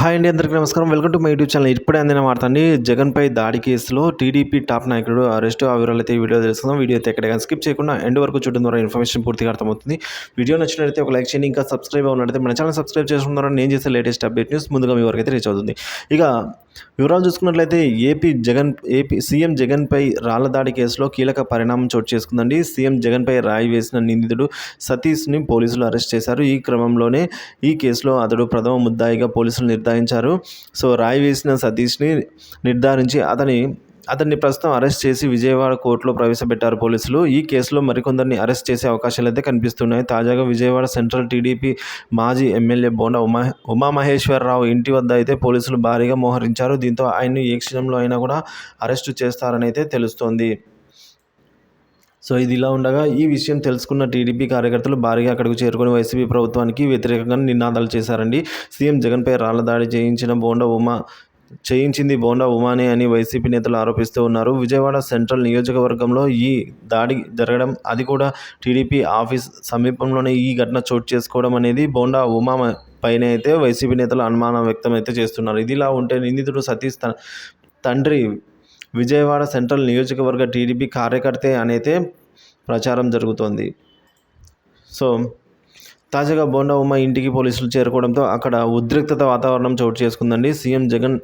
Hi అండి అందరికీ నమస్కారం. Welcome to my YouTube channel. ఇప్పుడే అందిన వార్త అండి జగన్పై దాడి కేసులో టీడీపీ టాప్ నాయకుడు అరెస్ట్ ఆ వివరాలు అయితే వీడియో తెలుస్తుందాం వీడియో అయితే ఎక్కడ స్కిప్ చేయకుండా ఎండ్ వరకు చూడడం ద్వారా ఇన్ఫర్మేషన్ పూర్తిగా అర్థమవుతుంది. వీడియో నచ్చినట్లయితే ఒక లైక్ చేయండి ఇంకా సబ్స్క్రైబ్ అవునట్లయితే మన ఛానల్ సబ్స్క్రైబ్ చేసుకున్నారని నేను చేసే లేటెస్ట్ అప్డేట్ న్యూస్ ముందుగా మీ వరకు అయితే రీచ్ అవుతుంది. ఇక వివరాలు చూసుకున్నట్లయితే ఏపీ జగన్ ఏపీ సీఎం జగన్పై రాళ్ళ దాడి కేసులో కీలక పరిణామం చోటు చేసుకుందండి. సీఎం జగన్పై రాయి వేసిన నిందితుడు సతీష్ని పోలీసులు అరెస్ట్ చేశారు. ఈ క్రమంలోనే ఈ కేసులో అతడు ప్రథమ ముద్దాయిగా పోలీసులు నిర్ధారించారు. సో రాయి వేసిన సతీష్ని నిర్ధారించి అతని అతన్ని ప్రస్తుతం అరెస్ట్ చేసి విజయవాడ కోర్టులో ప్రవేశపెట్టారు పోలీసులు. ఈ కేసులో మరికొందరిని అరెస్ట్ చేసే అవకాశాలు అయితే కనిపిస్తున్నాయి. తాజాగా విజయవాడ సెంట్రల్ టీడీపీ మాజీ ఎమ్మెల్యే బోండా ఉమా ఉమామహేశ్వరరావు ఇంటి వద్ద అయితే పోలీసులు భారీగా మోహరించారు. దీంతో ఆయన్ని ఏ క్షణంలో అయినా కూడా అరెస్టు చేస్తారని అయితే తెలుస్తోంది. సో ఇది ఇలా ఉండగా ఈ విషయం తెలుసుకున్న టీడీపీ కార్యకర్తలు భారీగా అక్కడికి చేరుకుని వైసీపీ ప్రభుత్వానికి వ్యతిరేకంగా నినాదాలు చేశారండి. సీఎం జగన్పై రాళ్ళ దాడి చేయించిన బోండా ఉమా చేయించింది బోండా ఉమానే అని వైసీపీ నేతలు ఆరోపిస్తూ ఉన్నారు. విజయవాడ సెంట్రల్ నియోజకవర్గంలో ఈ దాడి జరగడం అది కూడా టీడీపీ ఆఫీస్ సమీపంలోనే ఈ ఘటన చోటు చేసుకోవడం అనేది బోండా ఉమా పైన అయితే వైసీపీ నేతలు అనుమానం వ్యక్తం అయితే చేస్తున్నారు. ఇదిలా ఉంటే నిందితుడు సతీష్ తండ్రి విజయవాడ సెంట్రల్ నియోజకవర్గ టీడీపీ కార్యకర్తే అనైతే ప్రచారం జరుగుతోంది. సో తాజాగా బోండా ఉమ్మ ఇంటికి పోలీసులు చేరుకోవడంతో అక్కడ ఉద్రిక్తత వాతావరణం చోటు చేసుకుందండి. సీఎం జగన్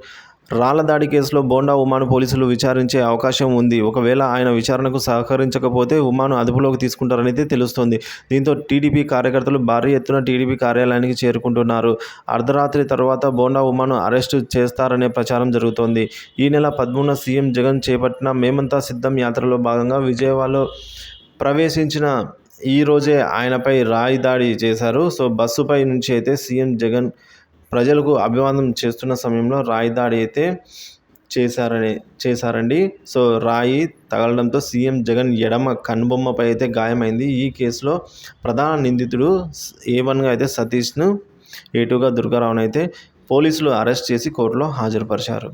రాళ్ళ దాడి కేసులో బోండా ఉమాను పోలీసులు విచారించే అవకాశం ఉంది. ఒకవేళ ఆయన విచారణకు సహకరించకపోతే ఉమాను అదుపులోకి తీసుకుంటారనేది తెలుస్తోంది. దీంతో టీడీపీ కార్యకర్తలు భారీ ఎత్తున టీడీపీ కార్యాలయానికి చేరుకుంటున్నారు. అర్ధరాత్రి తర్వాత బోండా ఉమాను అరెస్టు చేస్తారనే ప్రచారం జరుగుతోంది. ఈ నెల పదమూడున సీఎం జగన్ చేపట్టిన మేమంతా సిద్ధం యాత్రలో భాగంగా విజయవాడలో ప్రవేశించిన ఈరోజే ఆయనపై రాయి దాడి చేశారు. సో బస్సుపై నుంచి అయితే సీఎం జగన్ ప్రజలకు అభివాదం చేస్తున్న సమయంలో రాయి దాడి అయితే చేశారని చేశారండి. సో రాయి తగలడంతో సీఎం జగన్ ఎడమ కనుబొమ్మపై అయితే గాయమైంది. ఈ కేసులో ప్రధాన నిందితుడు ఏ వన్గా అయితే సతీష్ను ఏ టూగా దుర్గారావును అయితే పోలీసులు అరెస్ట్ చేసి కోర్టులో హాజరుపరిచారు.